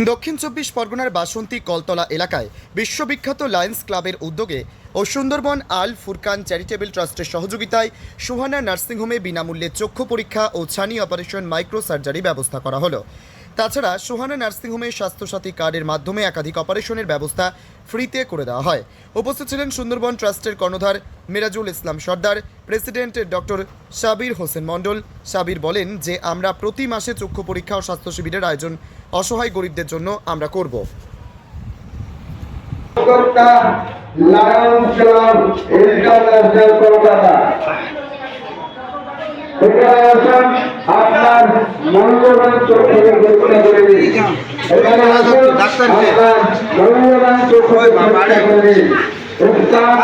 দক্ষিণ চব্বিশ পরগনার বাসন্তী কলতলা এলাকায় বিশ্ববিখ্যাত লায়ন্স ক্লাবের উদ্যোগে ও সুন্দরবন আল ফুরকান চ্যারিটেবল ট্রাস্টের সহযোগিতায় সুহানা নার্সিংহোমে বিনামূল্যে চক্ষু পরীক্ষা ও ছানি অপারেশন মাইক্রো সার্জারি ব্যবস্থা করা হলো। তাছাড়া সুহানা নার্সিংহোমে স্বাস্থ্যসাথী কার্ডের মাধ্যমে একাধিক অপারেশনের ব্যবস্থা ফ্রিতে করে দেওয়া হয়। উপস্থিত ছিলেন সুন্দরবন ট্রাস্টের কর্ণধার মিরাজুল ইসলাম সর্দার, প্রেসিডেন্ট ডক্টর সাবির হোসেন মণ্ডল। সাবির বলেন যে, আমরা প্রতি মাসে চক্ষু পরীক্ষা ও স্বাস্থ্য শিবিরের আয়োজন অসহায় গরিবদের জন্য আমরা করব। আপনার মূল্যবান চোখে করে দিন এখানে আসুন আপনার মূল্যবান চোখে করে দিন উস্তান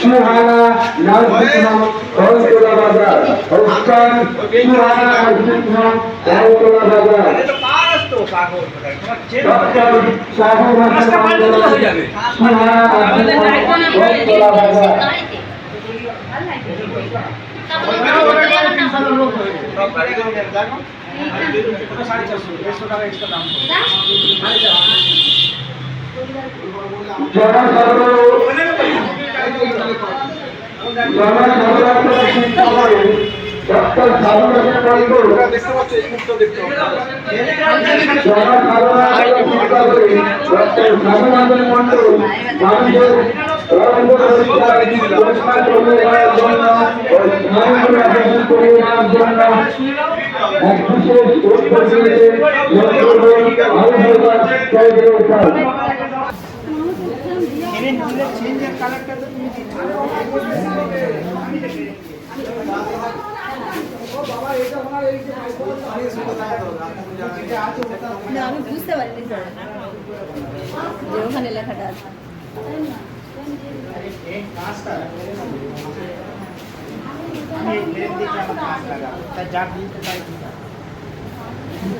সুহানা হোম কলকাতা বাজার। উস্তান সুহানা বাজার। ডক্টর বাজার। জনসাধারণ জনসাধারণকে চিন্তা করে ডক্টর শাহুর হোসেন মন্ডল জনসাধারণকে চিন্তা করে ডক্টর শাহুর হোসেন মন্ডল মানুষের রক্ত পরীক্ষা পরিষ্কার করে দেওয়ার জন্য ও স্নায়ুগুলো অপারেশন করে নেওয়ার জন্য এক বিশেষ উদ্যোগ নিয়েছে ডক্টর আবু বকর চৌধুরী স্যার না আমি বুঝতে পারিনি স্যার যে ওখানে লেখাটা আছে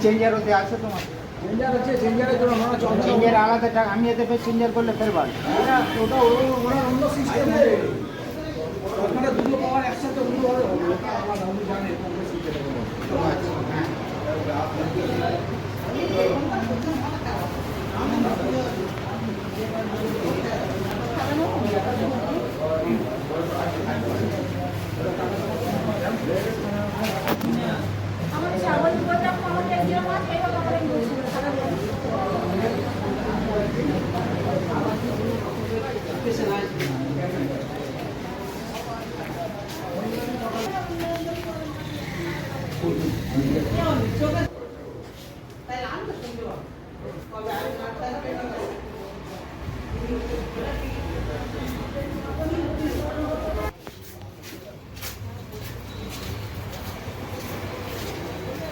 চেঞ্জার ওতে আছে তোমার? চেঞ্জার আছে চেঞ্জারের জন্য মনে চেঞ্জার আলাদা টাকা আমি এতে ফের চেঞ্জার করলে ফের বাড়ি ওটা ওরা অন্য সিস্টেম ওখানে দুটো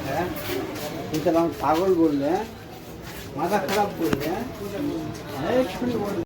হ্যাঁ তুই তো আমাকে পাগল বললে হ্যাঁ মাথা খারাপ বললে হ্যাঁ এই শুনে বললে